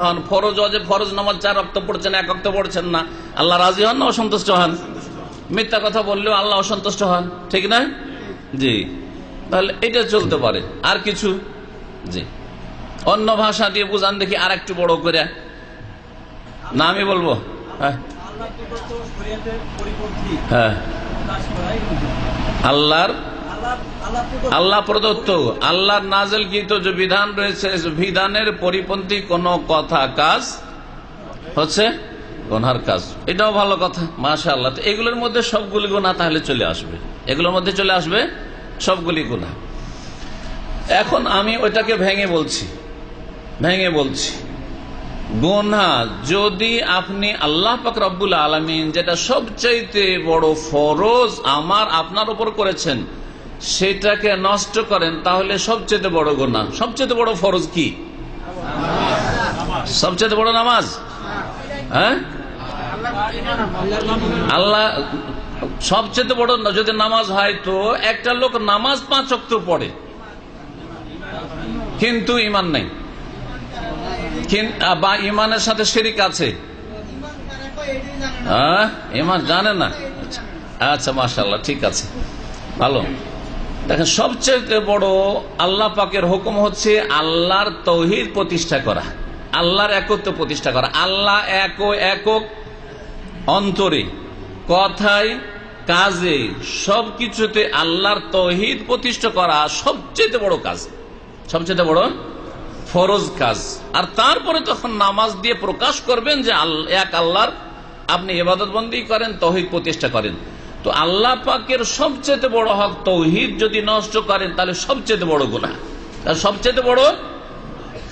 হন ফরজ অজে ফরজ নামাজ চার রক্ত পড়ছেন এক রক্ত পড়ছেন না। আল্লাহ রাজি হন না অসন্তুষ্ট হন? মিথ্যা কথা বললেও আল্লাহ অসন্তুষ্ট হন ঠিক না? জি। তাহলে এটা চলতে পারে। আর কিছু? জি। অন্য ভাষা দিয়ে বুঝান দেখি আর একটু বড় করে। না আমি বলব? হ্যাঁ। হ্যাঁ। আল্লাহর আল্লাহ প্রদত্ত। আল্লাহ প্রদত্ত আল্লাহর নাজেল গীত যে বিধান রয়েছে বিধানের পরিপন্থী কোন কথা কাজ হচ্ছে? গোনার কাজ। এটাও ভালো কথা মাশা আল্লাহ এগুলোর মধ্যে সবগুলি গুণা তাহলে চলে আসবে। এগুলোর মধ্যে চলে আসবে সবগুলি গুণা এখন আমি ওইটাকে ভেঙে বলছি ভেঙে বলছি। গোনা যদি আপনি আল্লাহ পাক রব্বুল আলমিন, যেটা সবচাইতে বড় ফরজ আমার, আপনার উপর করেছেন সেটাকে নষ্ট করেন, তাহলে সবচেয়ে বড় গোনা সবচেয়ে বড় ফরজ কি? সবচেয়ে বড় নামাজ? হ্যাঁ? আল্লাহ, সবচেয়ে বড় যদি নামাজ হয় তো একটা লোক নামাজ পাঁচ অক্ত পড়ে। কিন্তু ইমান নাই। বা ইমানের সাথে শিরিক আছে? হ্যাঁ? ইমান জানে না। আচ্ছা। আচ্ছা মাশাল্লাহ ঠিক আছে। ভালো। দেখেন, সবচেয়ে বড় আল্লাহ পাকের হুকুম হচ্ছে আল্লাহর তৌহিদ প্রতিষ্ঠা করা, আল্লাহর একত্ব প্রতিষ্ঠা করা। আল্লাহ এক একক অন্তরে কথায় কাজে, সবকিছুতে আল্লাহর তৌহিদ প্রতিষ্ঠা করা সবচেয়ে বড় কাজ, সবচেয়ে বড় ফরজ কাজ। আর তারপরে তখন নামাজ দিয়ে প্রকাশ করবেন যে এক আল্লাহর, আপনি এবাদত বন্দী করেন, তহিদ প্রতিষ্ঠা করেন তো আল্লাহ পাকের সবচেয়ে বড় হক তৌহিদ যদি নষ্ট করেন, তাহলে সবচেয়ে বড় গুণা সবচেয়ে বড়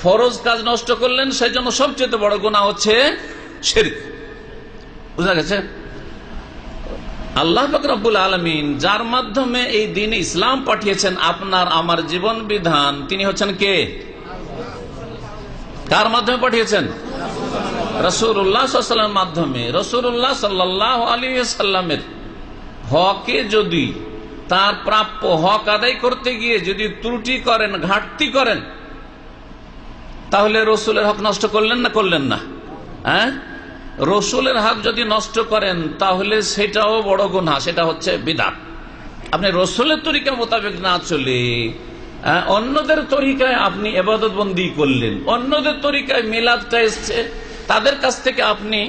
ফরজ কাজ নষ্ট করলেন সেই জন্য সবচেয়ে বড় গুণা হচ্ছে বুঝা গেছে? আল্লাহ ফকরাবুল আলমিন যার মাধ্যমে এই দিন ইসলাম পাঠিয়েছেন আপনার, আমার জীবন বিধান, তিনি হচ্ছেন কে? কার মাধ্যমে পাঠিয়েছেন? রসুল্লাহামের মাধ্যমে। রসুল্লাহ সাল্লাহ আলী সাল্লামের হকে যদি তার প্রাপ্য হক আদায় করতে গিয়ে যদি ত্রুটি করেন ঘাটতি করেন তাহলে রসুলের হক নষ্ট করলেন না করলেন না? হ্যাঁ? রসুলের হক যদি নষ্ট করেন তাহলে সেটাও বড় গুণা সেটা হচ্ছে বিধান আপনি রসুলের তরিকা মোতাবেক না চলে হ্যাঁ, অন্যদের তরিকায় আপনি এবাদত বন্দি করলেন অন্যদের তরিকায় মিলাদটা এসছে তাদের কাছ থেকে আপনি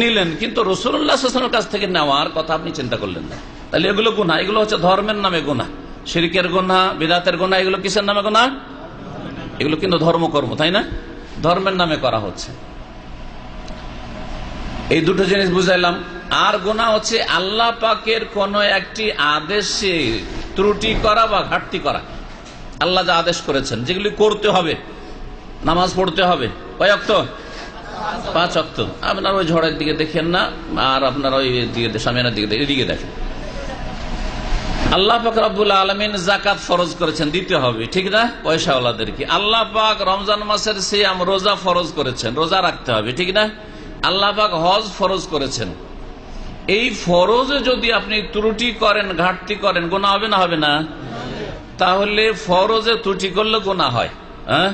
নিলেন, কিন্তু রসুল্লাহামের কাছ থেকে নেওয়ার কথা আপনি চিন্তা করলেন না। তাহলে এগুলো গুণা এগুলো হচ্ছে ধর্মের নামে গুণা শিরিকের গুণা বিদাতের গুণা এগুলো কিসের নামে গুণা এগুলো কিন্তু ধর্মকর্ম, তাই না? ধর্মের নামে করা হচ্ছে। এই দুটো জিনিস বুঝাইলাম। আর গোনা হচ্ছে আল্লাহ পাকের কোন একটি আদেশে ত্রুটি করা বা ঘাটতি করা। আল্লাহ যা আদেশ করেছেন, যেগুলি করতে হবে, নামাজ পড়তে হবে। কয় অক্ত পাঁচ অক্ত। আপনার ওই ঝড়ের দিকে দেখেন না, আর আপনার ওই দিকে সামিয়ানের দিকে এদিকে দেখেন। আল্লাহ পাক আলমিন জাকাত ফরজ করেছেন, দিতে হবে, ঠিক না? পয়সাওয়ালাদেরকে। আল্লাহ পাক রমজান মাসের সিয়াম রোজা ফরজ করেছেন, রোজা রাখতে হবে, ঠিক না? আল্লাহ পাক হজ ফরজ করেছেন। এই ফরজে যদি আপনি ত্রুটি করেন, ঘাটতি করেন, গোনা হবে না হবে না? তাহলে ফরজে ত্রুটি করলে গোনা হয় হ্যাঁ?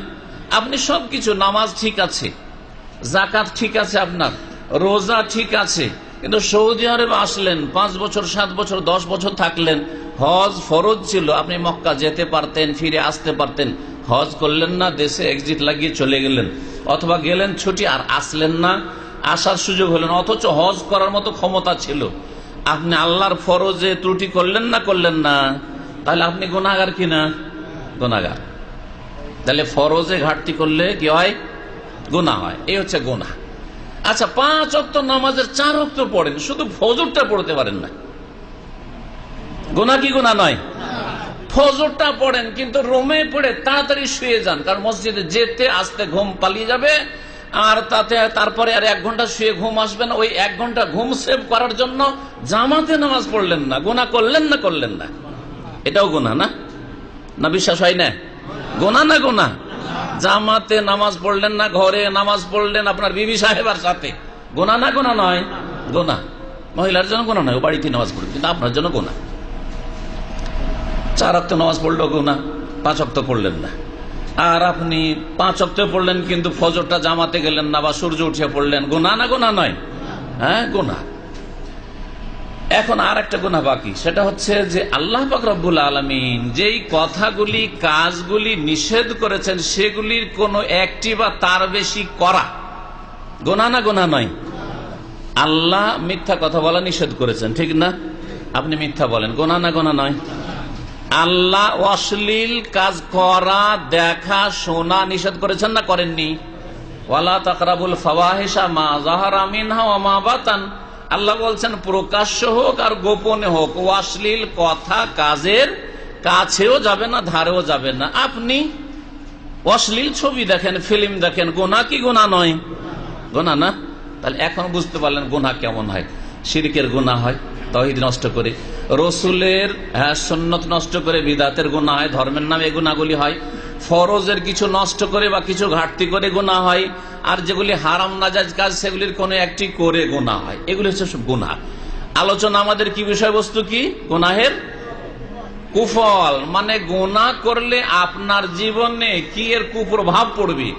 আপনি সবকিছু, নামাজ ঠিক আছে। জাকাত ঠিক আছে আপনার, রোজা ঠিক আছে, কিন্তু সৌদি আরব আসলেন, পাঁচ বছর, সাত বছর, দশ বছর থাকলেন, হজ ফরজ ছিল, আপনি মক্কা যেতে পারতেন, ফিরে আসতে পারতেন, হজ করলেন না, দেশে এক্সিট লাগিয়ে চলে গেলেন, অথবা গেলেন ছুটি আর আসলেন না, আসার সুযোগ হলেন, অথচ হজ করার মতো ক্ষমতা ছিল। আপনি আল্লাহর ফরজে ত্রুটি করলেন না করলেন না, তাহলে আপনি গোনাগার কিনা গোনাগার তাহলে ফরজে ঘাটতি করলে কি হয়? গোনা হয়। এই হচ্ছে গোনা আচ্ছা পাঁচ অক্ত নামাজের চার অক্ত পড়েন, শুধু ফজরটা পড়তে পারেন না। গোনা কি গোনা নয়? ফজরটা পড়েন, কিন্তু রোমে পড়ে তাড়াতাড়ি শুয়ে যান, কারণ মসজিদে যেতে, আসতে ঘুম পালিয়ে যাবে, আর তাতে তারপরে আর এক ঘণ্টা শুয়ে ঘুম আসবে না। ওই এক ঘণ্টা ঘুম সেভ করার জন্য জামাতে নামাজ পড়লেন না। গোনা করলেন না করলেন না। এটাও গোনা না? না বিশ্বাস হয় না? গোনা না গোনা জামাতে নামাজ পড়লেন না, ঘরে নামাজ পড়লেন আপনার বিবি সাহেবার সাথে। গোনা না গোনা নয় গোনা মহিলার জন্য গোনা নয় বাড়িতে নামাজ পড়বে, কিন্তু আপনার জন্য গোনা চার অক্ত নামাজ পড়ল গোনা পাঁচ অক্ত পড়লেন না। আর আপনি পাঁচ অক্টে পড়লেন, কিন্তু ফজরটা জামাতে গেলেন না বা সূর্য উঠে পড়লেন গোনা না গোনা নয়। হ্যাঁ গোনা এখন আর একটা গুণা বাকি, সেটা হচ্ছে যে আল্লাহ পাক আলমিন যেই কথাগুলি, কাজগুলি নিষেধ করেছেন, সেগুলির কোনো একটি বা তার বেশি করা। গোনা না গোনা নয়। আল্লাহ মিথ্যা কথা বলা নিষেধ করেছেন, ঠিক না? আপনি মিথ্যা বলেন গোনা না গোনা নয়। আল্লাহ অশ্লীল কাজ করা, দেখা, শোনা নিষেধ করেছেন না করেননি? ওয়ালা তাকরাবুল ফাওয়াহিশা মা জাহারা মিনহা ওয়া মা বাতান। আল্লাহ বলছেন, প্রকাশ্য হোক আর গোপনে হোক, ও অশ্লীল কথা কাজের কাছেও যাবে না, ধারেও যাবে না। আপনি অশ্লীল ছবি দেখেন ফিল্ম দেখেন গোনা কি গোনা নয়? গোনা না? তাহলে এখন বুঝতে পারলেন গোনা কেমন হয়। সিরিকের গোনা হয় তহিদ নষ্ট করে। রসুলের হ্যাঁ সন্ন্যত নষ্ট করে, বিদাতের গোনা হয়, ধর্মের নামে গুণাগুলি হয়। ফরজের কিছু নষ্ট করে বা কিছু ঘাটতি করে গোনা হয়। আর যেগুলি হারাম নাজাজ কাজ, সেগুলির কোনো একটি করে গোনা হয়। এগুলি হচ্ছে গুনাহ। আলোচনা আমাদের কি বিষয়বস্তু কি? গোনাহের কুফল। মানে গোনা করলে আপনার জীবনে কি এর কুপ্রভাব পড়বে?